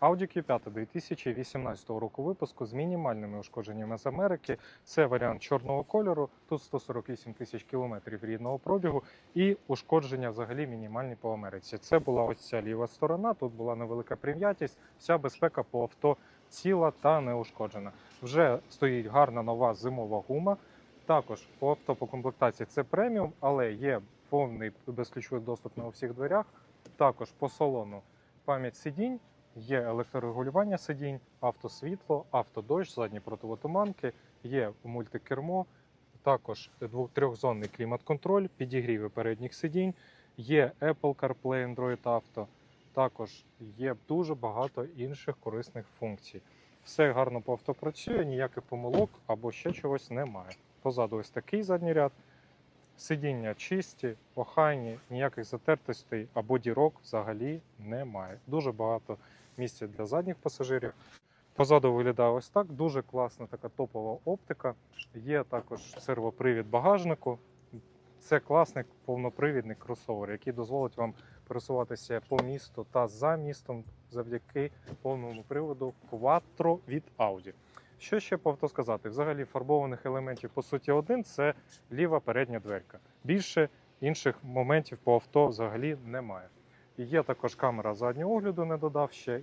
Audi Q5 2018 року випуску з мінімальними ушкодженнями з Америки. Це варіант чорного кольору. Тут 148 тисяч кілометрів рідного пробігу і ушкодження взагалі мінімальні по Америці. Це була ось ця ліва сторона. Тут була невелика прив'ятість. Вся безпека по авто ціла та неушкоджена. Вже стоїть гарна нова зимова гума. Також по авто по комплектації це преміум, але є повний безключовий доступ на усіх дверях. Також по салону пам'ять сидінь, є електрорегулювання сидінь, автосвітло, автодощ, задні противотуманки, є мультикермо, також двох- трьохзонний клімат-контроль, підігріви передніх сидінь, є Apple CarPlay, Android Auto. Також є дуже багато інших корисних функцій. Все гарно по авто працює, ніяких помилок або ще чогось немає. Позаду ось такий задній ряд. Сидіння чисті, охайні, ніяких затертостей або дірок взагалі немає. Дуже багато місця для задніх пасажирів. Позаду виглядає ось так. Дуже класна така топова оптика. Є також сервопривід багажнику. Це класний повнопривідний кросовер, який дозволить вам пересуватися по місту та за містом завдяки повному приводу Quattro від Audi. Що ще повто сказати? Взагалі фарбованих елементів по суті один це ліва передня дверка. Більше інших моментів по авто взагалі немає. І є також камера заднього огляду, не додав ще.